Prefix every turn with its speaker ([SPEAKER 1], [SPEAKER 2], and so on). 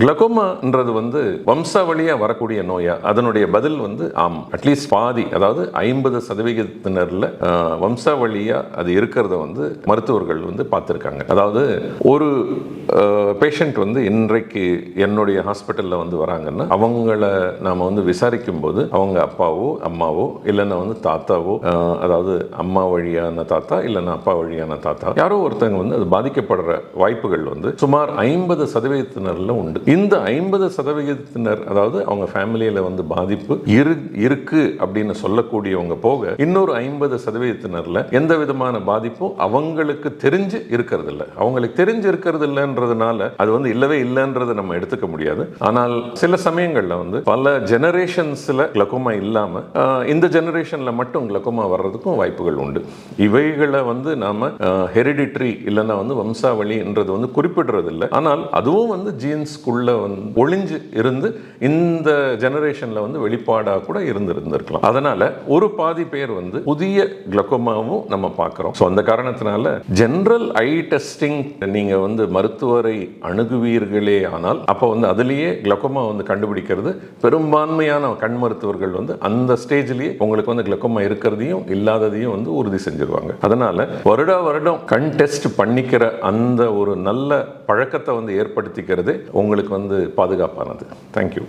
[SPEAKER 1] கிளகோமான்றது வந்து வம்சாவளியாக வரக்கூடிய நோயா. அதனுடைய பதில் வந்து ஆம். அட்லீஸ்ட் பாதி அதாவது ஐம்பது சதவிகிதத்தினரில் வம்சாவளியாக அது இருக்கிறத வந்து மருத்துவர்கள் வந்து பார்த்துருக்காங்க. அதாவது ஒரு பேஷண்ட் வந்து இன்றைக்கு என்னுடைய ஹாஸ்பிட்டலில் வந்து வராங்கன்னா அவங்கள நாம் வந்து விசாரிக்கும் போது அவங்க அப்பாவோ அம்மாவோ இல்லைன்னா வந்து தாத்தாவோ அதாவது அம்மா வழியான தாத்தா இல்லைன்னா அப்பா வழியான தாத்தா யாரோ ஒருத்தங்க வந்து அது பாதிக்கப்படுற வாய்ப்புகள் வந்து சுமார் ஐம்பது சதவீதத்தினரில் உண்டு. இந்த ஐம்பது சதவிகிதத்தினர் அதாவது அவங்க ஃபேமிலியில் வந்து பாதிப்பு இரு இருக்கு அப்படின்னு சொல்லக்கூடியவங்க போக இன்னொரு ஐம்பது சதவீதத்தினரில் எந்த விதமான பாதிப்பும் அவங்களுக்கு தெரிஞ்சு இருக்கிறது இல்லை அவங்களுக்கு தெரிஞ்சு இருக்கிறது இல்லைன்றதுனால அது வந்து இல்லவே இல்லைன்றதை நம்ம எடுத்துக்க முடியாது. ஆனால் சில சமயங்களில் வந்து பல ஜெனரேஷன்ஸில் கிளக்கோமா இல்லாமல் இந்த ஜெனரேஷனில் மட்டும் கிளக்கோமா வர்றதுக்கும் வாய்ப்புகள் உண்டு. இவைகளை வந்து நாம் ஹெரிடிட்ரி இல்லைன்னா வந்து வம்சாவளின்றது வந்து குறிப்பிடுறது இல்லை ஆனால் அதுவும் வந்து ஜீன்ஸ்குள்ள வந்து ஒளிஞ்சு இருந்து இந்த ஜெனரேஷன்ல வந்து வெளிப்பாடாக கூட இருந்து இருந்திருக்கலாம் ஒரு பாதி பேர் வந்து புதிய கிளக்கோமாவும் நம்ம பார்க்குறோம். ஸோ அந்த காரணத்தினால ஜென்ரல் ஐ டெஸ்டிங் நீங்கள் வந்து மருத்துவரை அணுகுவீர்களே ஆனால் அப்போ வந்து அதுலேயே கிளக்கோமா வந்து கண்டுபிடிக்கிறது பெரும்பான்மையான கண் மருத்துவர்கள் வந்து அந்த ஸ்டேஜ்லேயே உங்களுக்கு வந்து கிளக்கோமா இருக்கிறதையும் இல்லாததையும் வந்து உறுதி செஞ்சிருவாங்க. அதனால் வருடா வருடம் கண் டெஸ்ட் பண்ணிக்கிற அந்த ஒரு நல்ல பழக்கத்தை வந்து ஏற்படுத்திக்கிறது உங்களுக்கு வந்து பாதுகாப்பானது. தேங்க்யூ